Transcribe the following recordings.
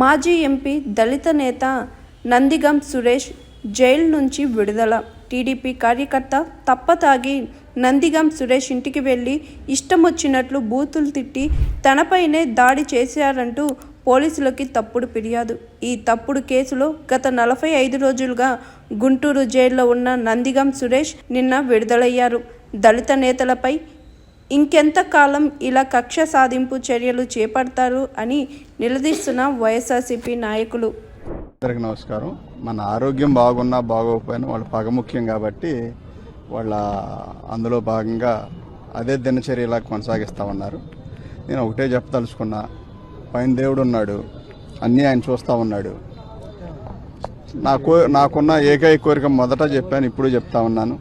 మాజీ ఎంపీ దళిత నేత నందిగం సురేష్ జైలు నుంచి విడుదల. టీడీపీ కార్యకర్త తప్పతాగి నందిగం సురేష్ ఇంటికి వెళ్ళి ఇష్టం వచ్చినట్లు బూతులు తిట్టి తనపైనే దాడి చేశారంటూ పోలీసులకి తప్పుడు ఫిర్యాదు. ఈ తప్పుడు కేసులో గత నలభై ఐదు రోజులుగా గుంటూరు జైల్లో ఉన్న నందిగం సురేష్ నిన్న విడుదలయ్యారు. దళిత నేతలపై ఇంకెంత కాలం ఇలా కక్ష సాధింపు చర్యలు చేపడతారు అని నిలదీస్తున్న వైఎస్ఆర్సీపీ నాయకులు. అందరికి నమస్కారం. మన ఆరోగ్యం బాగున్నా బాగోకపోయినా వాళ్ళ పగ ముఖ్యం కాబట్టి వాళ్ళ అందులో భాగంగా అదే దినచర్యలా కొనసాగిస్తా ఉన్నారు. నేను ఒకటే చెప్పదలుచుకున్నా పైన దేవుడు ఉన్నాడు అన్నీ ఆయన చూస్తూ ఉన్నాడు. నాకు నాకున్న ఏకైక కోరిక మొదట చెప్పాను ఇప్పుడు చెప్తా ఉన్నాను.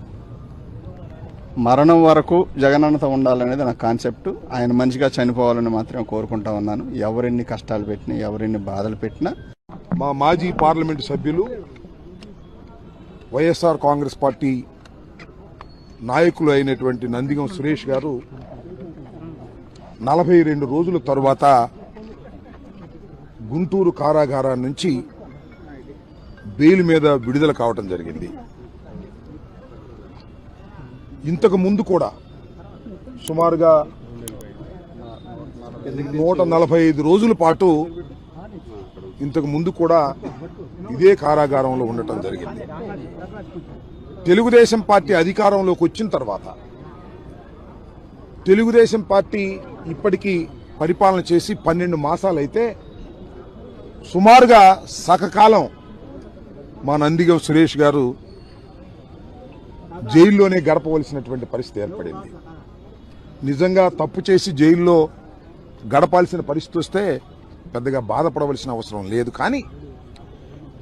మరణం వరకు జగనన్నత ఉండాలనేది నా కాన్సెప్ట్. ఆయన మంచిగా చనిపోవాలని మాత్రమే కోరుకుంటా ఉన్నాను. ఎవరెన్ని కష్టాలు పెట్టినా ఎవరెన్ని బాధలు పెట్టినా. మా మాజీ పార్లమెంటు సభ్యులు వైఎస్ఆర్ కాంగ్రెస్ పార్టీ నాయకులు అయినటువంటి నందిగం సురేష్ గారు నలభై రెండు రోజుల తరువాత గుంటూరు కారాగారం నుంచి బెయిల్ మీద విడుదల కావటం జరిగింది. ఇంతకు ముందు కూడా సుమారుగా నూట నలభై ఐదు రోజుల పాటు ఇంతకు ముందు కూడా ఇదే కారాగారంలో ఉండటం జరిగింది. తెలుగుదేశం పార్టీ అధికారంలోకి వచ్చిన తర్వాత తెలుగుదేశం పార్టీ ఇప్పటికీ పరిపాలన చేసి పన్నెండు మాసాలైతే సుమారుగా సకకాలం మా నందిగం సురేష్ గారు జైల్లోనే గడపవలసినటువంటి పరిస్థితి ఏర్పడింది. నిజంగా తప్పు చేసి జైల్లో గడపాల్సిన పరిస్థితి వస్తే పెద్దగా బాధపడవలసిన అవసరం లేదు. కానీ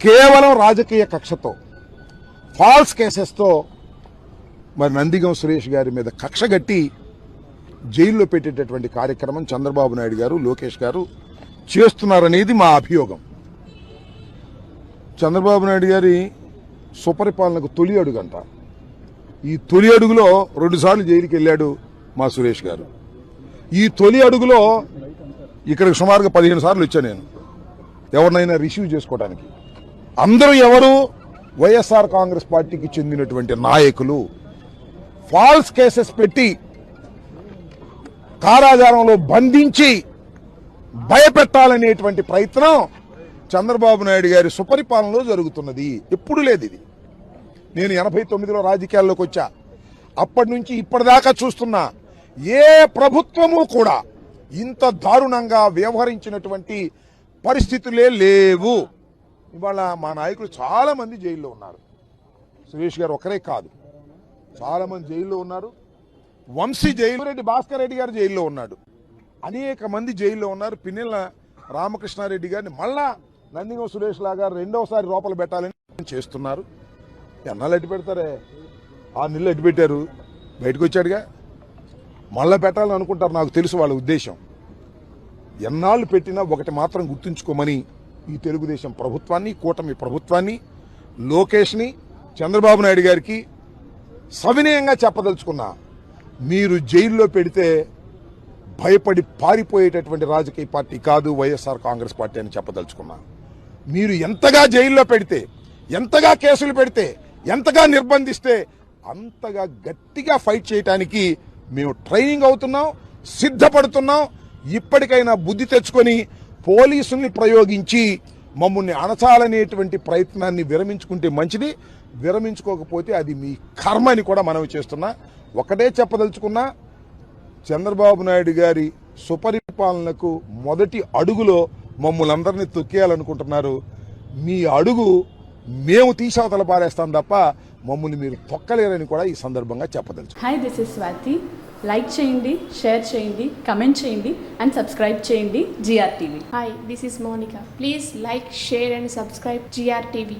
కేవలం రాజకీయ కక్షతో ఫాల్స్ కేసెస్తో మరి నందిగం సురేష్ గారి మీద కక్ష గట్టి జైల్లో పెట్టేటటువంటి కార్యక్రమం చంద్రబాబు నాయుడు గారు లోకేష్ గారు చేస్తున్నారనేది మా అభియోగం. చంద్రబాబు నాయుడు గారి సుపరిపాలనకు తొలి అడుగంటారు ఈ తొలి అడుగులో రెండుసార్లు జైలుకి వెళ్ళాడు మా సురేష్ గారు. ఈ తొలి అడుగులో ఇక్కడికి సుమారుగా పదిహేను సార్లు వచ్చాను నేను. ఎవరినైనా రిసీవ్ చేసుకోవడానికి అందరూ ఎవరు? వైఎస్ఆర్ కాంగ్రెస్ పార్టీకి చెందినటువంటి నాయకులు. ఫాల్స్ కేసెస్ పెట్టి కారాగారంలో బంధించి భయపెట్టాలనేటువంటి ప్రయత్నం చంద్రబాబు నాయుడు గారి సుపరిపాలనలో జరుగుతున్నది. ఎప్పుడు లేదు ఇది. నేను ఎనభై తొమ్మిదిలో రాజకీయాల్లోకి వచ్చా. అప్పటి నుంచి ఇప్పటిదాకా చూస్తున్నా ఏ ప్రభుత్వము కూడా ఇంత దారుణంగా వ్యవహరించినటువంటి పరిస్థితులే లేవు. ఇవాళ మా నాయకులు చాలామంది జైల్లో ఉన్నారు. సురేష్ గారు ఒకరే కాదు. చాలామంది జైల్లో ఉన్నారు. వంశీ జైలు రెడ్డి భాస్కర్ రెడ్డి గారు జైల్లో ఉన్నాడు. అనేక మంది జైల్లో ఉన్నారు. పిన్నెల రామకృష్ణారెడ్డి గారిని మళ్ళా నందిగం సురేష్ లాగా రెండవసారి లోపల పెట్టాలని చేస్తున్నారు. ఎన్నాళ్ళు ఎట్టి పెడతారే? ఆ నీళ్ళు ఎట్టి పెట్టారు. బయటకు వచ్చాడుగా. మళ్ళీ పెట్టాలని అనుకుంటారు నాకు తెలుసు వాళ్ళ ఉద్దేశం. ఎన్నాళ్ళు పెట్టినా ఒకటి మాత్రం గుర్తుంచుకోమని ఈ తెలుగుదేశం ప్రభుత్వాన్ని కూటమి ప్రభుత్వాన్ని లోకేష్ని చంద్రబాబు నాయుడు గారికి సవినయంగా చెప్పదలుచుకున్నా. మీరు జైల్లో పెడితే భయపడి పారిపోయేటటువంటి రాజకీయ పార్టీ కాదు వైఎస్ఆర్ కాంగ్రెస్ పార్టీ అని చెప్పదలుచుకున్నా. మీరు ఎంతగా జైల్లో పెడితే ఎంతగా కేసులు పెడితే ఎంతగా నిర్బంధిస్తే అంతగా గట్టిగా ఫైట్ చేయడానికి మేము ట్రైనింగ్ అవుతున్నాం సిద్ధపడుతున్నాం. ఇప్పటికైనా బుద్ధి తెచ్చుకొని పోలీసుల్ని ప్రయోగించి మమ్మల్ని అణచాలనేటువంటి ప్రయత్నాన్ని విరమించుకుంటే మంచిది. విరమించుకోకపోతే అది మీ కర్మ అని కూడా మనం చేస్తున్నా. ఒకటే చెప్పదలుచుకున్నా చంద్రబాబు నాయుడు గారి సుపరిపాలనకు మొదటి అడుగులో మమ్మల్ని అందరినీ తొక్కేయాలనుకుంటున్నారు. మీ అడుగు మేము తీసవతల పారేస్తాం తప్ప మమ్మల్ని మీరు తొక్కలేరని కూడా ఈ సందర్భంగా చెప్పదలుచు hi this is Swathi like చేయండి షేర్ చేయండి కమెంట్ చేయండి అండ్ సబ్స్క్రైబ్ చేయండి GR TV Hi, this is Monica. Please like, share, and subscribe GRTV.